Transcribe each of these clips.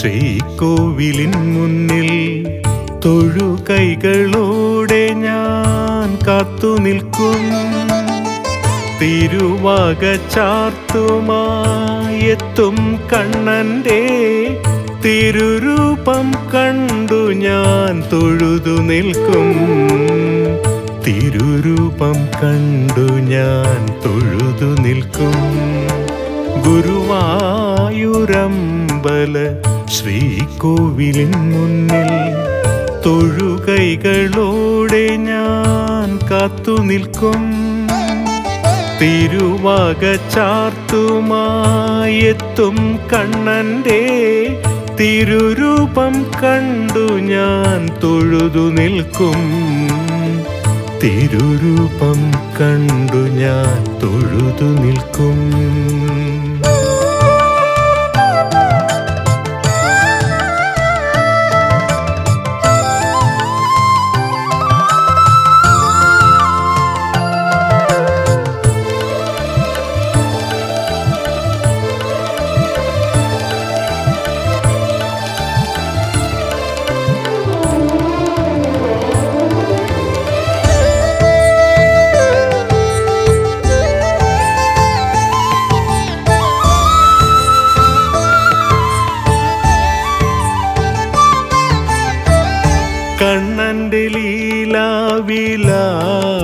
ശ്രീകോവിലിൻ മുന്നിൽ തൊഴു കൈകളോടെ ഞാൻ കാത്തു നിൽക്കും. തിരുവാക ചാർത്തുമായെത്തും കണ്ണന്റെ തിരുരൂപം കണ്ടു ഞാൻ തൊഴുതു നിൽക്കും. തിരുരൂപം കണ്ടു ഞാൻ തൊഴുതു നിൽക്കും. ഗുരുവായൂരമ്പല ശ്രീകോവിലിൻ മുന്നിൽ തൊഴുകൈകളോടെ ഞാൻ കാത്തു നിൽക്കും. തിരുവാക ചാർത്തുമായെത്തും കണ്ണന്റെ തിരുരൂപം കണ്ടു ഞാൻ തൊഴുതു നിൽക്കും. തിരുരൂപം കണ്ടു ഞാൻ തൊഴുതു നിൽക്കും.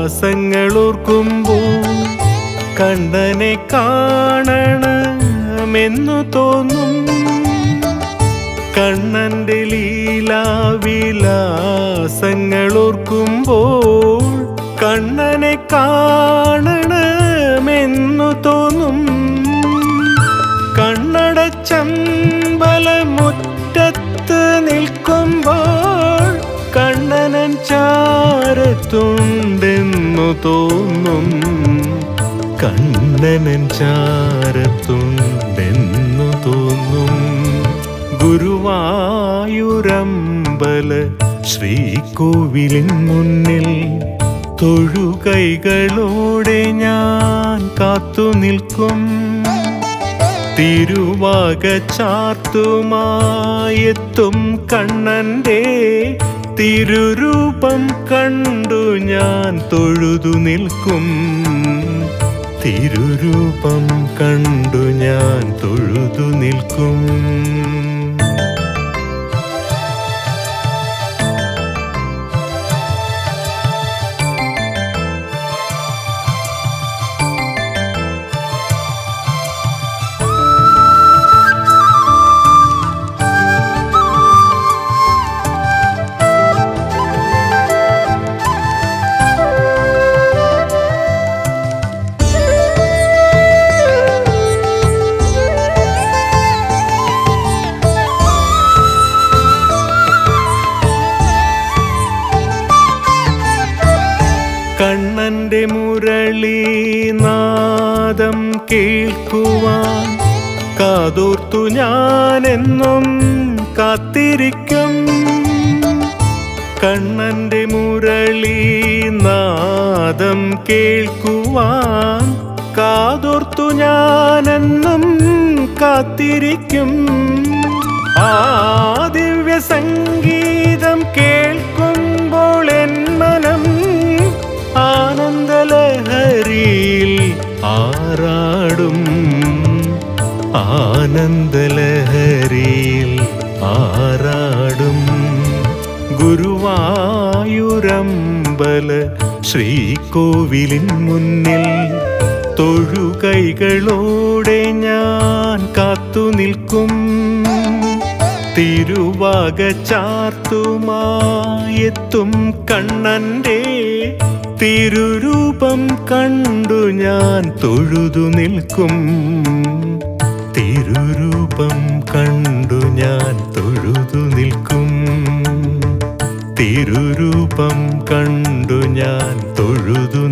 ലീലാവിലാസങ്ങളോർക്കുമ്പോൾ കണ്ണനെ കാണണമെന്നു തോന്നും. കണ്ണന്റെ ലീലാവിലാസങ്ങളോർക്കുമ്പോൾ കണ്ണനെ കാണണമെന്നു തോന്നും. കണ്ണടച്ചമ്പലമുറ്റത്ത് നിൽക്കുമ്പോൾ കണ്ണനൻ ചാരത്തുണ്ടെന്നു തോന്നും. കണ്ണനൻ ചാരത്തുണ്ടെന്നു തോന്നും. ഗുരുവായൂരമ്പല ശ്രീകോവിലിൻ മുന്നിൽ തൊഴുകൈകളോടെ ഞാൻ കാത്തു നിൽക്കും. തിരുവാക കണ്ണന്റെ തിരുരൂപം കണ്ടു ഞാൻ തൊഴുതു നിൽക്കും. തിരുരൂപം കണ്ടു ഞാൻ തൊഴുതു നിൽക്കും. കേൾക്കുവാൻ കാതോർത്തു ഞാനെന്നും കാത്തിരിക്കും. കണ്ണന്റെ മുരളീനാദം കേൾക്കുവാൻ കാതോർത്തു ഞാനെന്നും കാത്തിരിക്കും. ആ ദിവ്യ സംഗീതം കേൾക്കുമ്പോൾ ആനന്ദലഹരിയിൽ ആറാടും ഗുരുവായൂരമ്പല ശ്രീകോവിലിൻ മുന്നിൽ തൊഴുകൈകളോടെ ഞാൻ കാത്തു നിൽക്കും. തിരുവാക ചാർത്തുമായെത്തും കണ്ണന്റെ തിരുരൂപം കണ്ടു ഞാൻ തൊഴുതു നിൽക്കും. തിരുരൂപം കണ്ടു ഞാൻ തൊഴുതു നിൽക്കും. തിരുരൂപം കണ്ടു ഞാൻ തൊഴുതു